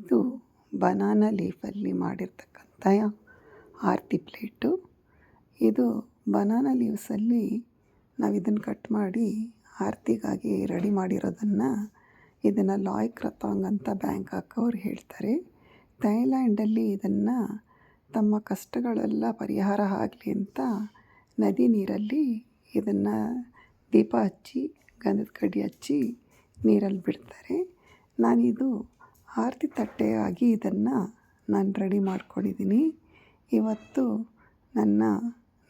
ಇದು ಬನಾನಾ ಲೀಫಲ್ಲಿ ಮಾಡಿರ್ತಕ್ಕಂಥ ಆರತಿ ಪ್ಲೇಟು. ಇದು ಬನಾನಾ ಲೀವ್ಸಲ್ಲಿ ನಾವು ಇದನ್ನು ಕಟ್ ಮಾಡಿ ಆರತಿಗಾಗಿ ರೆಡಿ ಮಾಡಿರೋದನ್ನು ಇದನ್ನು ಲಾಯ್ ಕ್ರತಾಂಗ್ ಅಂತ ಬ್ಯಾಂಕಾಕ್ ಅವ್ರು ಹೇಳ್ತಾರೆ. ಥೈಲ್ಯಾಂಡಲ್ಲಿ ಇದನ್ನು ತಮ್ಮ ಕಷ್ಟಗಳೆಲ್ಲ ಪರಿಹಾರ ಆಗಲಿ ಅಂತ ನದಿ ನೀರಲ್ಲಿ ಇದನ್ನು ದೀಪ ಹಚ್ಚಿ, ಗಂಧದ ಕಡ್ಡಿ ಹಚ್ಚಿ ನೀರಲ್ಲಿ ಬಿಡ್ತಾರೆ. ನಾನಿದು ಆರತಿ ತಟ್ಟೆಯಾಗಿ ಇದನ್ನು ನಾನು ರೆಡಿ ಮಾಡ್ಕೊಂಡಿದ್ದೀನಿ ಇವತ್ತು ನನ್ನ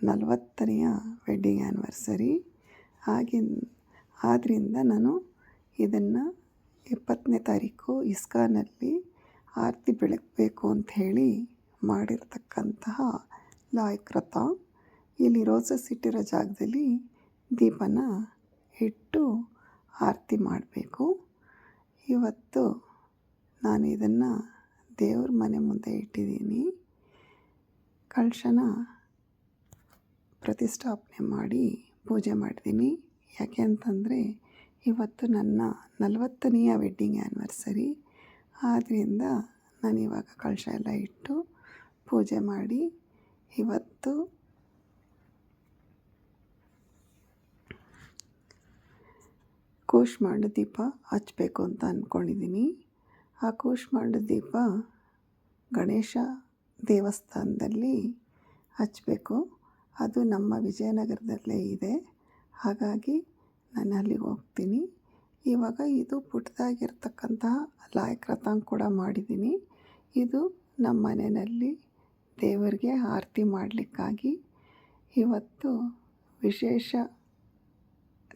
ನಲವತ್ತನೆಯ ವೆಡ್ಡಿಂಗ್ ಆ್ಯನಿವರ್ಸರಿ ಆಗಿನ ಆದ್ದರಿಂದ ನಾನು ಇದನ್ನು ಇಪ್ಪತ್ತನೇ ತಾರೀಕು ಇಸ್ಕಾನಲ್ಲಿ ಆರತಿ ಬೆಳಗಬೇಕು ಹೇಳಿ ಮಾಡಿರ್ತಕ್ಕಂತಹ ಲಾಯಕ್ರತ ಇಲ್ಲಿ ರೋಸಸ್ ಇಟ್ಟಿರೋ ಜಾಗದಲ್ಲಿ ದೀಪನ ಇಟ್ಟು ಆರತಿ ಮಾಡಬೇಕು. ಇವತ್ತು ನಾನು ಇದನ್ನು ದೇವ್ರ ಮನೆ ಮುಂದೆ ಇಟ್ಟಿದ್ದೀನಿ. ಕಳಶನ ಪ್ರತಿಷ್ಠಾಪನೆ ಮಾಡಿ ಪೂಜೆ ಮಾಡಿದ್ದೀನಿ. ಯಾಕೆ ಅಂತಂದರೆ ಇವತ್ತು ನನ್ನ ನಲವತ್ತನೆಯ ವೆಡ್ಡಿಂಗ್ ಆ್ಯನಿವರ್ಸರಿ ಆದ್ದರಿಂದ ನಾನು ಇವಾಗ ಕಳಶ ಎಲ್ಲ ಇಟ್ಟು ಪೂಜೆ ಮಾಡಿ ಇವತ್ತು ಕೂಷ್ಮಾಂಡ ದೀಪ ಹಚ್ಚಬೇಕು ಅಂತ ಅಂದ್ಕೊಂಡಿದ್ದೀನಿ ಆ ಕೂಷ್ಮಾಂಡ ದೀಪ ಗಣೇಶ ದೇವಸ್ಥಾನದಲ್ಲಿ ಹಚ್ಚಬೇಕು ಅದು ನಮ್ಮ ವಿಜಯನಗರದಲ್ಲೇ ಇದೆ. ಹಾಗಾಗಿ ನಾನು ಅಲ್ಲಿಗೆ ಹೋಗ್ತೀನಿ. ಇವಾಗ ಇದು ಪುಟ್ಟದಾಗಿರ್ತಕ್ಕಂತಹ ಲಾಯಕ್ರತಾಂಗ್ ಕೂಡ ಮಾಡಿದ್ದೀನಿ. ಇದು ನಮ್ಮ ಮನೆಯಲ್ಲಿ ದೇವರಿಗೆ ಆರತಿ ಮಾಡಲಿಕ್ಕಾಗಿ. ಇವತ್ತು ವಿಶೇಷ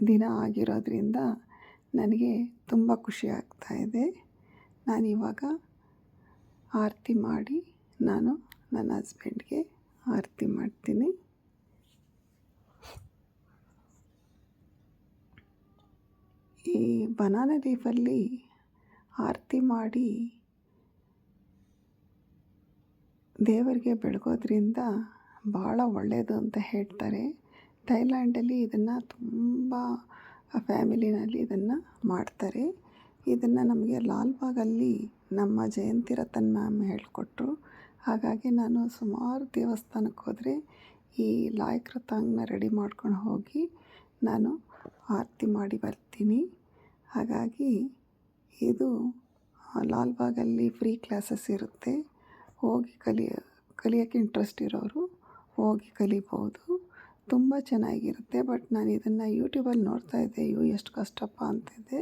ದಿನ ಆಗಿರೋದ್ರಿಂದ ನನಗೆ ತುಂಬ ಖುಷಿ ಆಗ್ತಾಯಿದೆ ನಾನಿವಾಗ ಆರತಿ ಮಾಡಿ ನಾನು ನನ್ನ ಹಸ್ಬೆಂಡ್ಗೆ ಆರತಿ ಮಾಡ್ತೀನಿ. ಈ ಬನಾನಾ ಲೀಫಲ್ಲಿ ಆರತಿ ಮಾಡಿ ದೇವರಿಗೆ ಬೆಳಗೋದ್ರಿಂದ ಭಾಳ ಒಳ್ಳೆಯದು ಅಂತ ಹೇಳ್ತಾರೆ. ಥೈಲ್ಯಾಂಡಲ್ಲಿ ಇದನ್ನು ತುಂಬ ಫ್ಯಾಮಿಲಿನಲ್ಲಿ ಇದನ್ನು ಮಾಡ್ತಾರೆ. ಇದನ್ನು ನಮಗೆ ಲಾಲ್ಬಾಗಲ್ಲಿ ನಮ್ಮ ಜಯಂತಿ ರತನ್ ಮ್ಯಾಮ್ ಹೇಳಿಕೊಟ್ರು. ಹಾಗಾಗಿ ನಾನು ಸುಮಾರು ದೇವಸ್ಥಾನಕ್ಕೆ ಹೋದರೆ ಈ ಲಾಯ್ ಕ್ರತಾಂಗ್ನ ರೆಡಿ ಮಾಡ್ಕೊಂಡು ಹೋಗಿ ನಾನು ಆರತಿ ಮಾಡಿ ಬರ್ತೀನಿ. ಹಾಗಾಗಿ ಇದು ಲಾಲ್ಬಾಗಲ್ಲಿ ಫ್ರೀ ಕ್ಲಾಸಸ್ ಇರುತ್ತೆ. ಹೋಗಿ ಕಲಿಯ, ಕಲಿಯೋಕ್ಕೆ ಇಂಟ್ರೆಸ್ಟ್ ಇರೋರು ಹೋಗಿ ಕಲಿಬೋದು. ತುಂಬ ಚೆನ್ನಾಗಿರುತ್ತೆ. ಬಟ್ ನಾನು ಇದನ್ನು ಯೂಟ್ಯೂಬಲ್ಲಿ ನೋಡ್ತಾ ಇದ್ದೆ. ಅಯ್ಯೋ, ಎಷ್ಟು ಕಷ್ಟಪ್ಪ ಅಂತಿದ್ದೆ.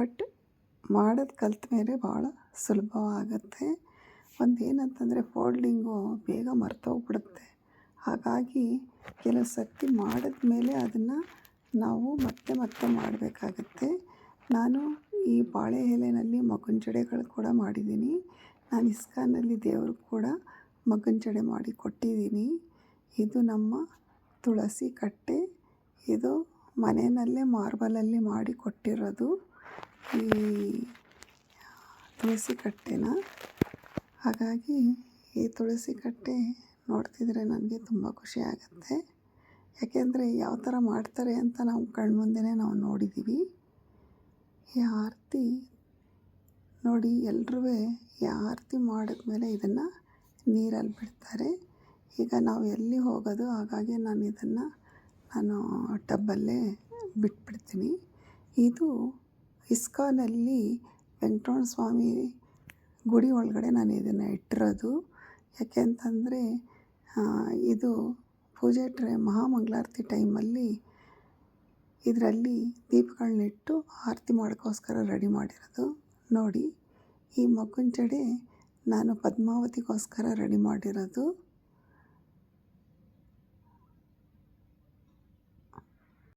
ಬಟ್ ಮಾಡೋದು ಕಲ್ತ ಮೇಲೆ ಭಾಳ ಸುಲಭವಾಗುತ್ತೆ ಒಂದು ಏನಂತಂದರೆ ಫೋಲ್ಡಿಂಗು ಬೇಗ ಮರ್ತೋಗ್ಬಿಡುತ್ತೆ. ಹಾಗಾಗಿ ಕೆಲವು ಸರ್ತಿ ಮಾಡಿದ ಮೇಲೆ ಅದನ್ನು ನಾವು ಮತ್ತೆ ಮತ್ತೆ ಮಾಡಬೇಕಾಗತ್ತೆ. ನಾನು ಈ ಬಾಳೆ ಎಲೆಯಲ್ಲಿ ಮಗುನ ಜಡೆಗಳು ಕೂಡ ಮಾಡಿದ್ದೀನಿ. ನಾನು ಇಸ್ಕಾನಲ್ಲಿ ದೇವರು ಕೂಡ ಮಗನ ಜಡೆ ಮಾಡಿ ಕೊಟ್ಟಿದ್ದೀನಿ. ಇದು ನಮ್ಮ ತುಳಸಿ ಕಟ್ಟೆ. ಇದು ಮನೆಯಲ್ಲೇ ಮಾರ್ಬಲಲ್ಲಿ ಮಾಡಿ ಕೊಟ್ಟಿರೋದು ಈ ತುಳಸಿ ಕಟ್ಟೆನ. ಹಾಗಾಗಿ ಈ ತುಳಸಿ ಕಟ್ಟೆ ನೋಡ್ತಿದ್ರೆ ನನಗೆ ತುಂಬ ಖುಷಿ ಆಗುತ್ತೆ. ಯಾಕೆಂದರೆ ಯಾವ ಥರ ಮಾಡ್ತಾರೆ ಅಂತ ನಾವು ಕಣ್ಮುಂದೆನೇ ನಾವು ನೋಡಿದ್ದೀವಿ ಈ ಆರತಿ ನೋಡಿ ಎಲ್ಲರೂ ಈ ಆರತಿ ಮಾಡಿದ್ಮೇಲೆ ಇದನ್ನು ನೀರಲ್ಲಿ ಬಿಡ್ತಾರೆ. ಈಗ ನಾವು ಎಲ್ಲಿ ಹೋಗೋದು, ಹಾಗಾಗಿ ನಾನು ಇದನ್ನು ನಾನು ಟಬ್ಬಲ್ಲೇ ಬಿಟ್ಬಿಡ್ತೀನಿ. ಇದು ಇಸ್ಕಾನಲ್ಲಿ ವೆಂಕಟರಮಣ ಸ್ವಾಮಿ ಗುಡಿ ಒಳಗಡೆ ನಾನು ಇದನ್ನು ಇಟ್ಟಿರೋದು. ಯಾಕೆ ಅಂತಂದರೆ ಇದು ಪೂಜೆ ಟ್ರೈ, ಮಹಾಮಂಗಳಾರತಿ ಟೈಮಲ್ಲಿ ಇದರಲ್ಲಿ ದೀಪಗಳನ್ನಿಟ್ಟು ಆರತಿ ಮಾಡೋಕ್ಕೋಸ್ಕರ ರೆಡಿ ಮಾಡಿರೋದು. ನೋಡಿ, ಈ ಮಗುನ ನಾನು ಪದ್ಮಾವತಿಗೋಸ್ಕರ ರೆಡಿ ಮಾಡಿರೋದು.